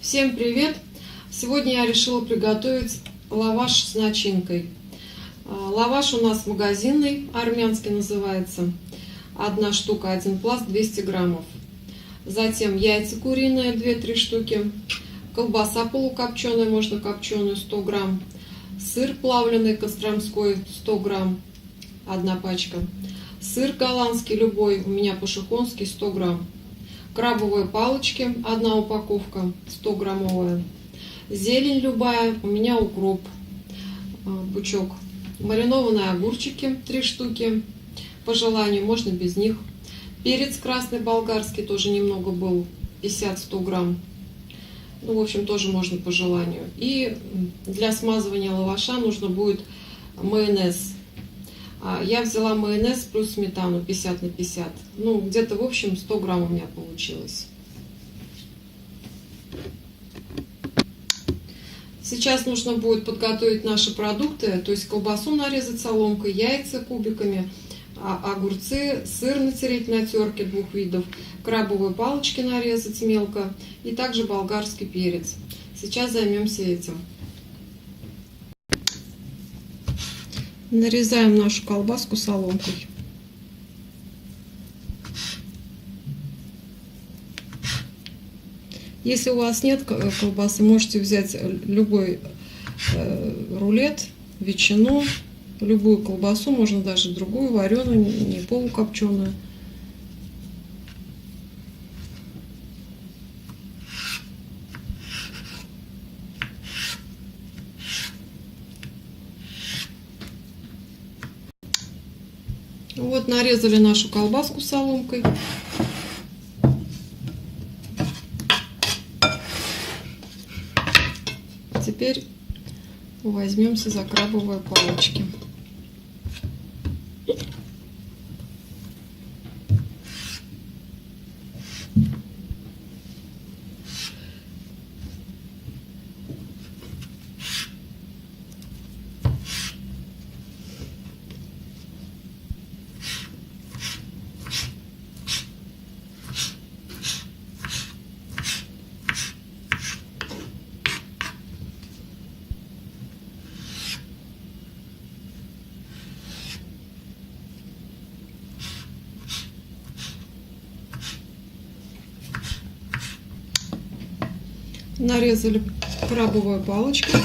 Всем привет! Сегодня я решила приготовить лаваш с начинкой. А, Лаваш у нас магазинный, армянский называется. Одна штука, один пласт, 200 граммов. Затем яйца куриные, 2-3 штуки. Колбаса полукопченая, можно копченую, 100 грамм. Сыр плавленый костромской, 100 грамм, одна пачка. Сыр голландский любой, у меня пошехонский, 100 грамм. Крабовые палочки, одна упаковка, 100 граммовая. Зелень любая, у меня укроп, пучок. Маринованные огурчики, 3 штуки, по желанию, можно без них. Перец красный болгарский, тоже немного был, 50-100 грамм. Ну, в общем, тоже можно по желанию. И для смазывания лаваша нужно будет майонез. А, Я взяла майонез плюс сметану 50 на 50. Ну, где-то, в общем, 100 грамм у меня получилось. Сейчас нужно будет подготовить наши продукты, то есть колбасу нарезать соломкой, яйца кубиками, а- огурцы, сыр натереть на терке двух видов, крабовые палочки нарезать мелко и также болгарский перец. Сейчас займемся этим. Нарезаем нашу колбаску соломкой. Если у вас нет колбасы, можете взять любой э, рулет, ветчину, любую колбасу, можно даже другую, вареную, не полукопченую. Вот нарезали нашу колбаску соломкой. Теперь возьмемся за крабовые палочки. Нарезали крабовые палочки.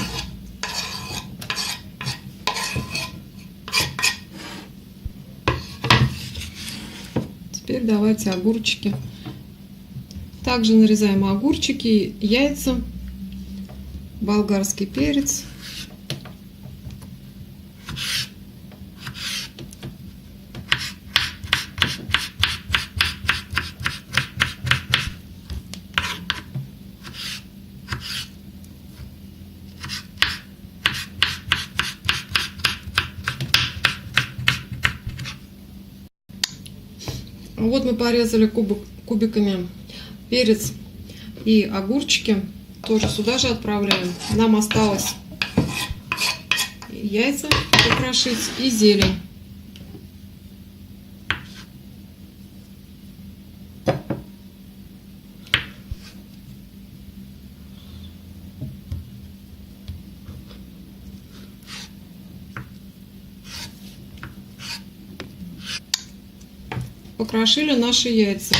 Теперь давайте огурчики. Также нарезаем огурчики, яйца, болгарский перец. Вот мы порезали кубик, кубиками перец и огурчики. Тоже сюда же отправляем. Нам осталось яйца покрошить и зелень. Покрошили наши яйца.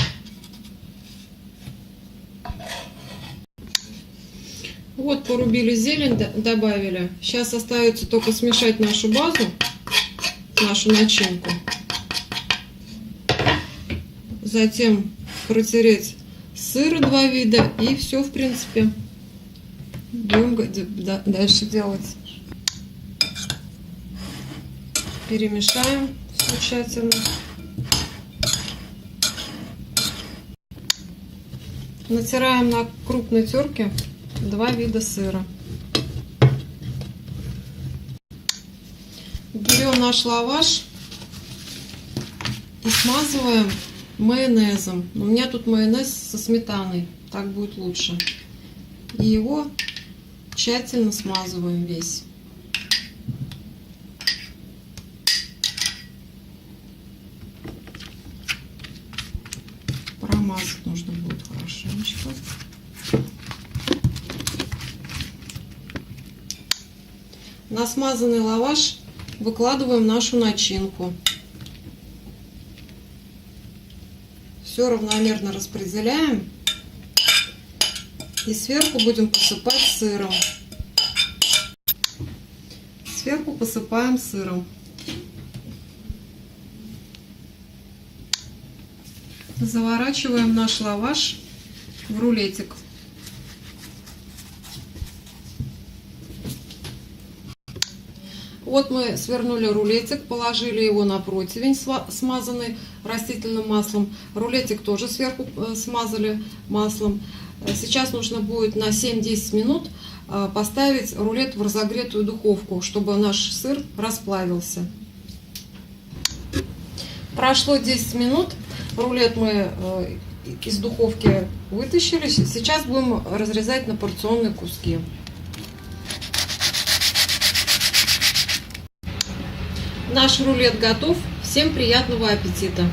Вот порубили зелень, добавили. Сейчас остается только смешать нашу базу, нашу начинку. Затем протереть сыр два вида и все, в принципе. Будем дальше делать. Перемешаем все тщательно. Натираем на крупной терке два вида сыра. Берем наш лаваш и смазываем майонезом. У меня тут майонез со сметаной, так будет лучше. И его тщательно смазываем весь. Промазать нужно хорошенечко. На смазанный лаваш выкладываем нашу начинку. Все равномерно распределяем. И сверху будем посыпать сыром. Сверху посыпаем сыром. Заворачиваем наш лаваш в рулетик. Вот мы свернули рулетик, положили его на противень, смазанный растительным маслом. Рулетик тоже сверху э, смазали маслом. Сейчас нужно будет на 7-10 минут э, поставить рулет в разогретую духовку, чтобы наш сыр расплавился. Прошло 10 минут, рулет мы э, из духовки вытащили. Сейчас будем разрезать на порционные куски. Наш рулет готов. Всем приятного аппетита!